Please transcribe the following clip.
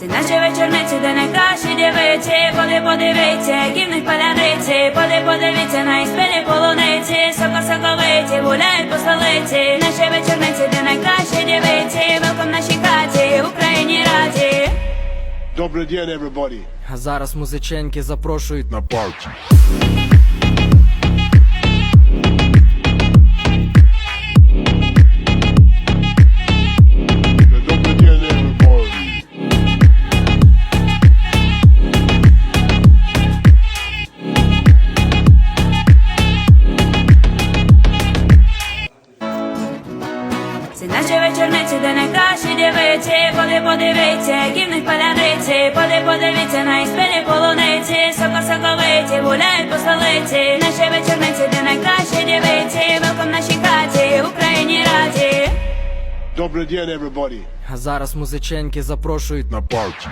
Це наші вечорниці, де найкращі дівиці, поди подивіться, які в них паляниці, поди подивіться на іспині полуниці, соко соковиті, гуляють по столиці, наші вечорниці, де найкращі дівиці, велком нашій хаті, Україні раді. Добрый день, everybody. А зараз музиченьки запрошують на Party. Наші вечорниці, де найкращі дівиці, поди подивіться, які в них паляниці, поди подивіться на іспині полуниці, соко соковиті, гуляють по столиці, наші вечорниці, де найкращі дівиці, велком нашій хаті, Україні раді. Добрый день, everybody. А зараз музиченьки запрошують на Party.